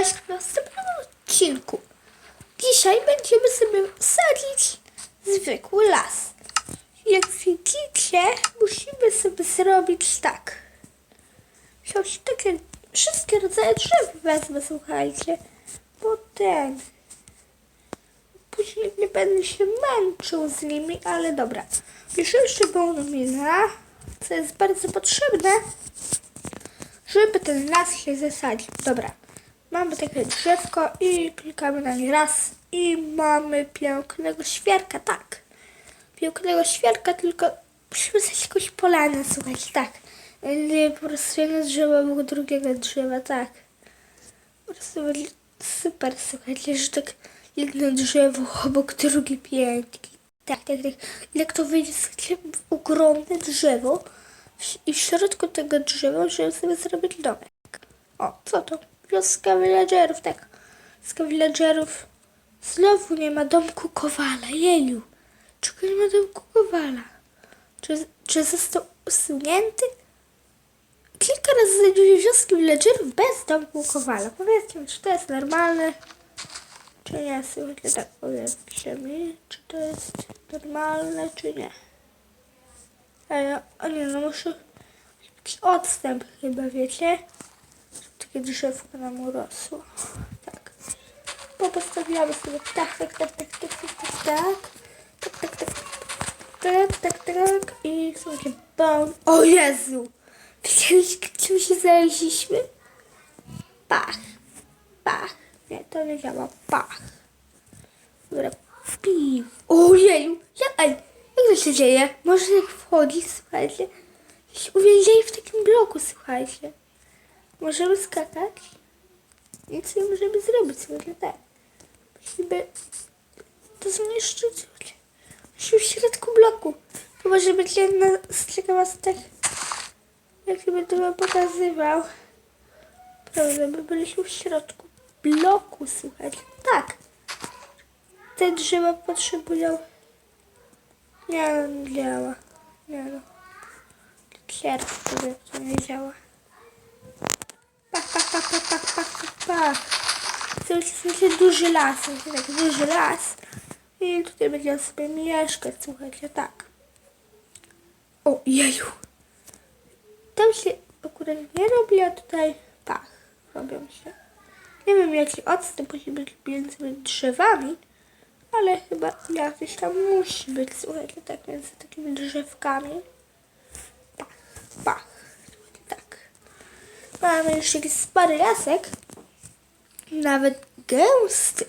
Cześć w następnym odcinku. Dzisiaj będziemy sobie sadzić zwykły las. Jak widzicie, musimy sobie zrobić tak. Wziąć takie wszystkie rodzaje drzew wezmę, słuchajcie. Bo ten... Później nie będę się męczył z nimi, ale dobra. Bierzę jeszcze bonumina, co jest bardzo potrzebne żeby ten las się zasadził. Dobra, mamy takie drzewko i klikamy na nie raz i mamy pięknego świerka, tak. Pięknego świerka, tylko musimy znaleźć jakąś polanę, słuchajcie, tak. Nie po prostu jedno drzewo obok drugiego drzewa, tak. Po prostu super, słuchajcie, że tak jedno drzewo obok drugie pięknie. Tak, tak, tak. Jak to wyjdzie, słuchajcie, ogromne drzewo i w środku tego drzewa możemy sobie zrobić domek. O, co to? Wioska villagerów, tak. Wioska villagerów. Znowu nie ma domku Kowala, jeju. Czego nie ma domku Kowala? Czy, czy został usunięty? Kilka razy znajduję wioski villagerów bez domku Kowala. Powiedzcie mi, czy to jest normalne? Czy nie? Słuchajcie, tak powiedzcie mi, czy to jest normalne, czy nie. Ej, a nie, no muszę... Odstęp chyba, wiecie? Takie drzewko nam urosło. Tak. Bo postawiamy sobie tak, tak, tak, tak, tak, tak, tak, tak. Tak, tak, tak. Tak, tak, tak. I słuchajcie, bam. O Jezu! Widzieliście, czym się znaleźliśmy? Pach. Pach. Nie, to nie działa. Pach. Dobra, piw. Ojeju, ja, ej, jak to się dzieje? Może jak wchodzi, słuchajcie. Się uwięzieli w takim bloku, słuchajcie. Możemy skakać. Nic nie możemy zrobić, słuchajcie, tak. Musimy to zniszczyć. Musimy w środku bloku. To może być jedna z ciekawostek, jak będę wam pokazywał. Prawda, my byliśmy w środku bloku, słuchajcie. Tak te drzewa potrzebują. Nie no, nie działa. Nie no. Kierowca to nie działa. Pach, pach, pach, pach, pach, pach, pach, w sensie duży las, sensie taki duży las. I tutaj będziemy sobie mieszkać, słuchajcie, tak. O, jeju. Tam się akurat nie robi, a tutaj pach, robią się. Nie wiem, jaki odstęp musi być między drzewami, ale chyba jakiś tam musi być, słuchajcie, tak między takimi drzewkami. Pach, pach, słuchajcie, tak. Mamy już jakiś spory lasek, nawet gęsty,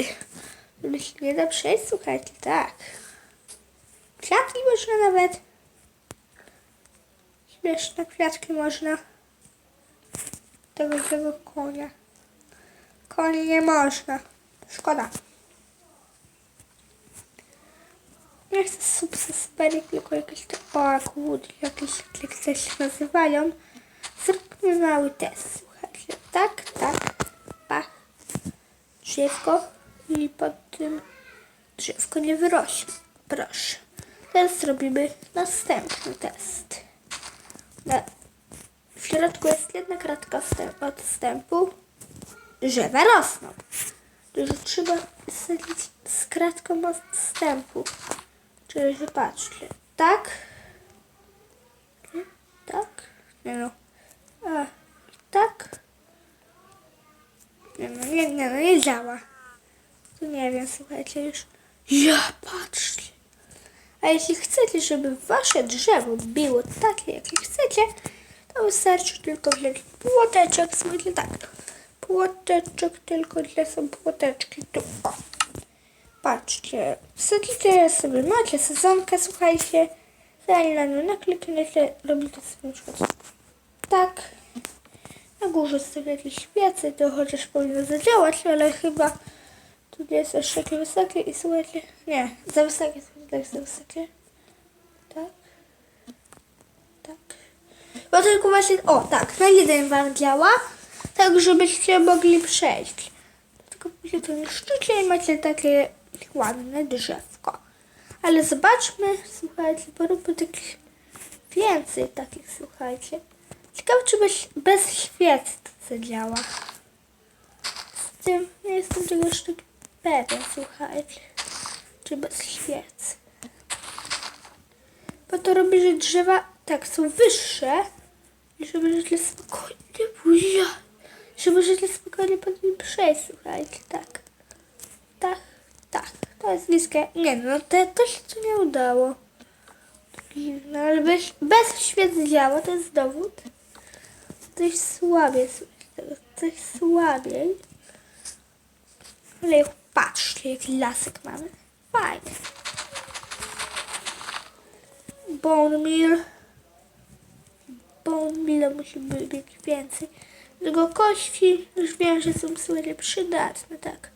się nie da przejść, słuchajcie, tak. Kwiatki można nawet. Śmieszne kwiatki można. Tego, tego konia. Koni nie można. Szkoda. Nie chcę subsyspery, tylko jakieś te parkwood, jakieś jak coś nazywają. Zróbmy mały test, słuchajcie. Tak, tak, pach, drzewko i pod tym drzewko nie wyrośnie. Proszę. Teraz zrobimy następny test. Na, w środku jest jedna kratka odstępu. Drzewa rosną. Tylko trzeba sadzić z kratką odstępu. Czyli patrzcie. Tak. Tak. Nie no. A, tak. Nie no, nie, nie, no, nie działa. Tu nie wiem, słuchajcie już. Ja, patrzcie. A jeśli chcecie, żeby wasze drzewo było takie, jakie chcecie, to wystarczy tylko wziąć płoteczek, słuchajcie, tak. Płoteczek, tylko gdzie są płoteczki? Tu. Patrzcie, wsadzicie sobie, macie sezonkę, słuchajcie, zanim na nią naklikniecie, robicie sobie na przykład. Górze stawiacie świecę, to chociaż powinno zadziałać, ale chyba tu nie jest aż takie wysokie i słuchajcie, nie, za wysokie, tak za wysokie. Tak. Tak. Bo tylko właśnie, o tak, na jeden wam działa, tak żebyście mogli przejść. Tylko później to niszczycie i macie takie ładne drzewko. Ale zobaczmy, słuchajcie, poróbmy takich więcej takich, słuchajcie. Ciekawe, czy bez, bez świec to zadziała. Z jestem czegoś tak pewien, słuchajcie. Czy bez świec. Bo to robi, że drzewa tak są wyższe i żeby żetle spokojnie buzia. Żeby żetle spokojnie pod nim przejść, słuchajcie, tak. Tak, tak. To jest niskie. Nie no, to, to się tu nie udało. No ale bez, bez świec działa, to jest dowód. Coś słabiej, słuchajcie, coś słabiej. Ale patrzcie, jaki lasek mamy. Fajnie. Bone meal. Bone meal musi być więcej. Tego kości już wiem, że są słuchajcie przydatne, tak.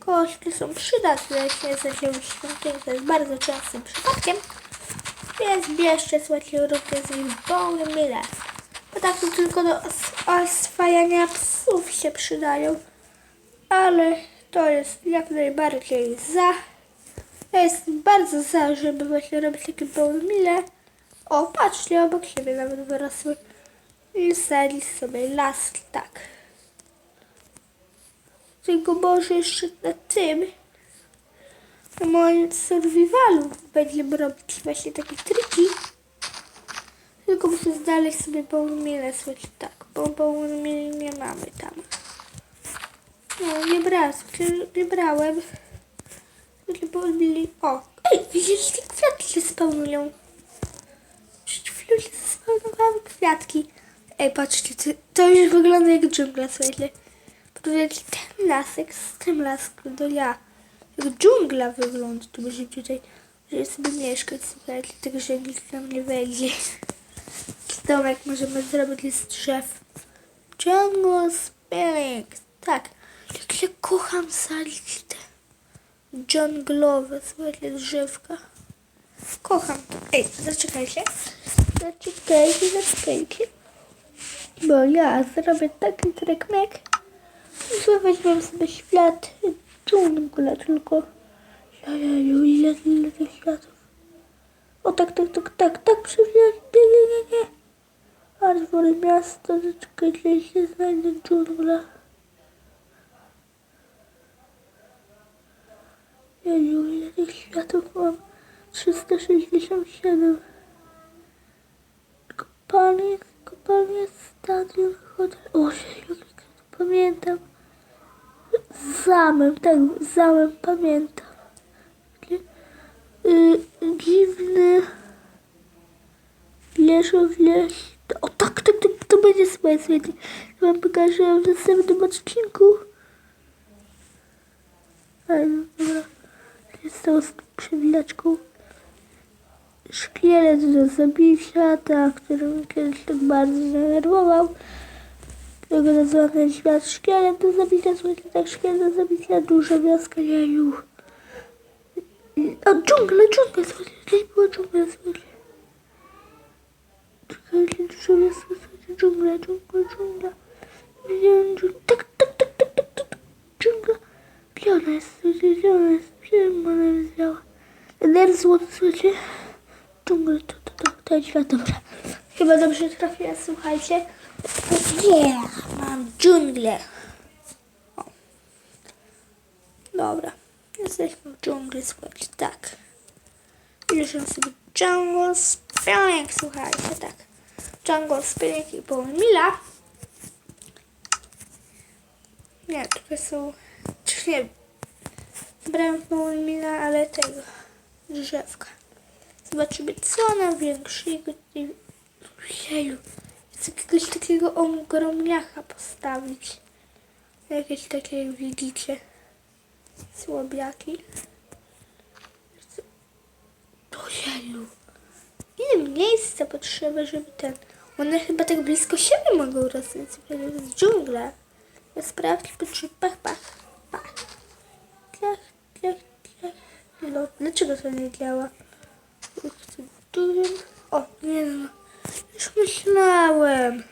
Kości są przydatne, jeśli zaczęły świątynię, to jest bardzo częstym przypadkiem. Więc bierzcie słuchajcie również z nich bone meal. Bo tak to tylko do os- oswajania psów się przydają. Ale to jest jak najbardziej za. Ja jestem bardzo za, żeby właśnie robić takie meal. O, patrzcie, obok siebie nawet wyrosły. I sadzi sobie laski, tak. Tylko może jeszcze na tym, na moim survivalu będziemy robić właśnie takie triki. Tylko muszę znaleźć sobie meal, słuchajcie, tak, bo meal nie mamy tam. No, nie brałem, nie brałem. Meal, o, ej, widzieliście, te kwiatki się spawnują. Przed chwilą się spawnowały kwiatki. Ej, patrzcie, to, to już wygląda jak dżungla, słuchajcie. Porównajcie ten lasek z tym laskiem, to ja. Jak dżungla wygląda, to będzie tutaj, żeby sobie mieszkać, słuchajcie, tego, że nikt tam nie wejdzie. Domek możemy zrobić z drzew. Jungle spinning. Tak. Jak ja kocham sadzić te dżunglowe, słuchajcie, drzewka. Kocham to. Ej, zaczekajcie. Zaczekajcie, zaczekajcie. Bo ja zrobię taki trekmek, że weźmiemy sobie świat dżungla, tylko... Jajeju, ile, ile tych światów. O tak, tak, tak, tak, tak, przewijać, Wolę miasto, zaczekajcie, jeśli znajdę dżungla. Jeju, ile tych światów mam? 367. Kopalnie, kopalnie, stadion, hotel. O, to pamiętam. Zamem, tak, zamem pamiętam. Takie, y, dziwny. Tak, tak, tak, to będzie swoje świecie. To wam pokażę w następnym odcinku. Ale dobra. To z przewilaczką. Szkielet do zabicia, tak, który mnie kiedyś tak bardzo denerwował. Którego nazywamy świat szkielet do zabicia, słuchajcie, tak, szkielet do zabicia, duża wioska, jeju. O, dżungla, dżungla, słuchajcie, gdzieś była dżungla, słuchajcie. Czekajcie, duża wioska, słuchajcie, dżungla, dżungla, dżungla. Widziałem tak, tak, tak, tak, tak, tak, tak, dżungla. Gdzie ona jest, gdzie ona jest, gdzie ona jest wzięła. Ner złoty, słuchajcie. Dżungla, to, to, to, ten świat, dobra. Chyba dobrze trafiła, słuchajcie. Yeah, mam dżunglę. O. Dobra, jesteśmy w dżungli, słuchajcie, tak. Bierzemy sobie jungle spinning, słuchajcie, tak. Jungle spinning i połowę mila. Nie, tutaj są, czy nie, brałem połowę mila, ale tego, drzewka. Zobaczymy, co nam większego. Jeju, chcę jakiegoś takiego ogromniaka postawić. Jakieś takie, jak widzicie, słabiaki. Chcę- O jeju, ile miejsca potrzeba, żeby ten... One chyba tak blisko siebie mogą rosnąć, to jest dżungla. Ja sprawdźmy, czy pach, pach, pach. Tlech, tlech, tlech. No, dlaczego to nie działa? O, nie no. Już myślałem.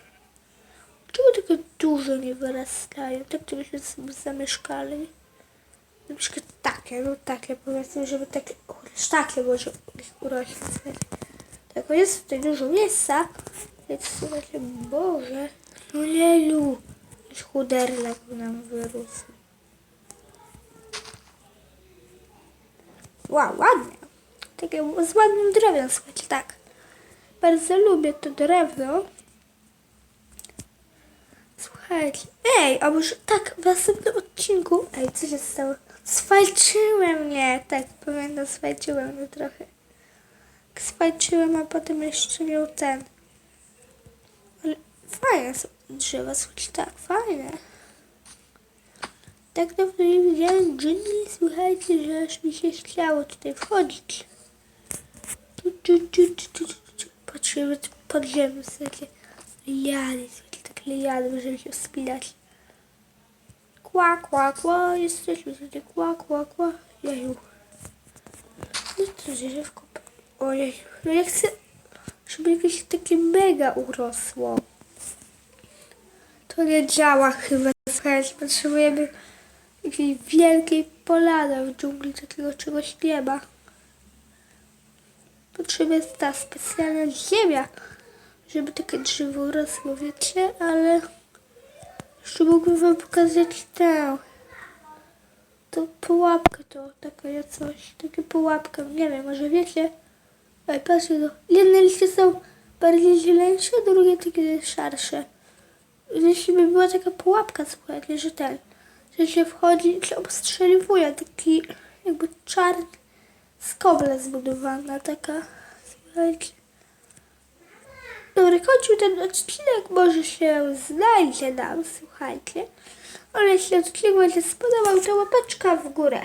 Czemu takie duże nie wyrastają? Tak to byśmy sobie zamieszkali. Na przykład takie, no takie powiedzmy, żeby takie, chociaż takie może urośli. Tak, jest tutaj dużo miejsca, więc znaczy, Boże, no lelu, już chuderlak nam wyrósł. Wow, ładnie. Takie z ładnym drewnem, słuchajcie, tak. Bardzo lubię to drewno. Słuchajcie, ej, a może tak, w następnym odcinku, ej, co się stało? Swajczyłem mnie, tak, pamiętam, swajczyłem mnie trochę. Swajczyłem, a potem jeszcze miał ten. Ale fajne są drzewa, słuchajcie, tak, fajne. Tak dawno nie widziałem dżungli, słuchajcie, że aż mi się chciało tutaj wchodzić. Tu, tu, tu, tu, tu, tu, tu. Patrzymy pod ziemią, słuchajcie. Liany, słuchajcie, tak liany, możemy się wspinać. Kła, kła, kła, jesteśmy, słuchajcie, kła, kła, kła. Jeju. No to drzewko. Ojej, no ja chcę, żeby jakieś takie mega urosło. To nie działa chyba, słuchajcie, potrzebujemy jakiejś wielkiej polany w dżungli, takiego czegoś nie ma. Potrzebna jest ta specjalna ziemia, żeby takie drzewo rosło, wiecie, ale jeszcze mógłbym wam pokazać tę, tą pułapkę, to taka coś, takie pułapkę, nie wiem, może wiecie, patrzcie, no. jedne liście są bardziej zieleńsze, drugie takie szarsze. Jeśli by była taka pułapka, słuchajcie, że ten, że się wchodzi, się obstrzeliwuje, taki jakby czarny, z kobla zbudowana taka, słuchajcie. Dobra, kończył ten odcinek, może się znajdzie nam, słuchajcie. Ale jeśli odcinek się spodobał, to łapeczka w górę.